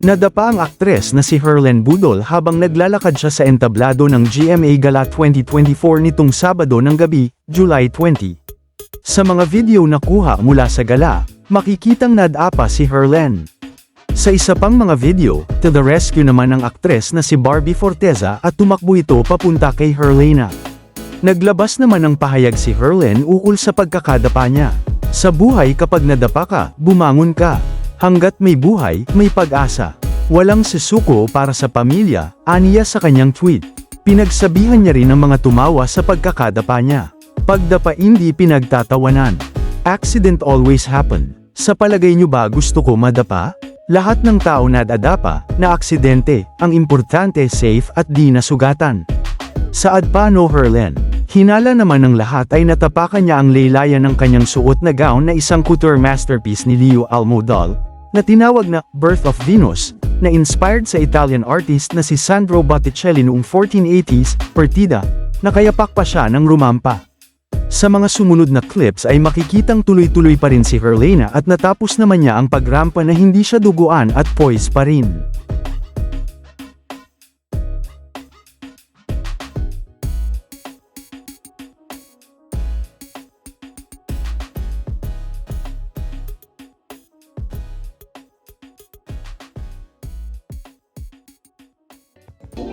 Nadapa ang aktres na si Herlen Budol habang naglalakad siya sa entablado ng GMA Gala 2024 nitong Sabado ng gabi, July 20. Sa mga video na kuha mula sa gala, makikitang nadapa si Herlen. Sa isa pang mga video, to the rescue naman ang aktres na si Barbie Forteza at tumakbo ito papunta kay Herlena. Naglabas naman ng pahayag si Herlen ukol sa pagkakadapa niya. Sa buhay kapag nadapa ka, bumangon ka. Hanggat may buhay, may pag-asa. Walang susuko para sa pamilya, aniya sa kanyang tweet. Pinagsabihan niya rin ang mga tumawa sa pagkakadapa niya. Pagdapa hindi pinagtatawanan. Accident always happen. Sa palagay niyo ba gusto ko madapa? Lahat ng tao nadadapa, na aksidente, ang importante safe at di nasugatan. Saad pa no Herlen, hinala naman ng lahat ay natapakan niya ang laylayan ng kanyang suot na gown na isang couture masterpiece ni Leo Almodal, na tinawag na Birth of Venus, na inspired sa Italian artist na si Sandro Botticelli noong 1480s, Partida, na kayapak pa siya ng rumampa. Sa mga sumunod na clips ay makikitang tuloy-tuloy pa rin si Herlena at natapos naman niya ang pagrampa na hindi siya duguan at poise pa rin.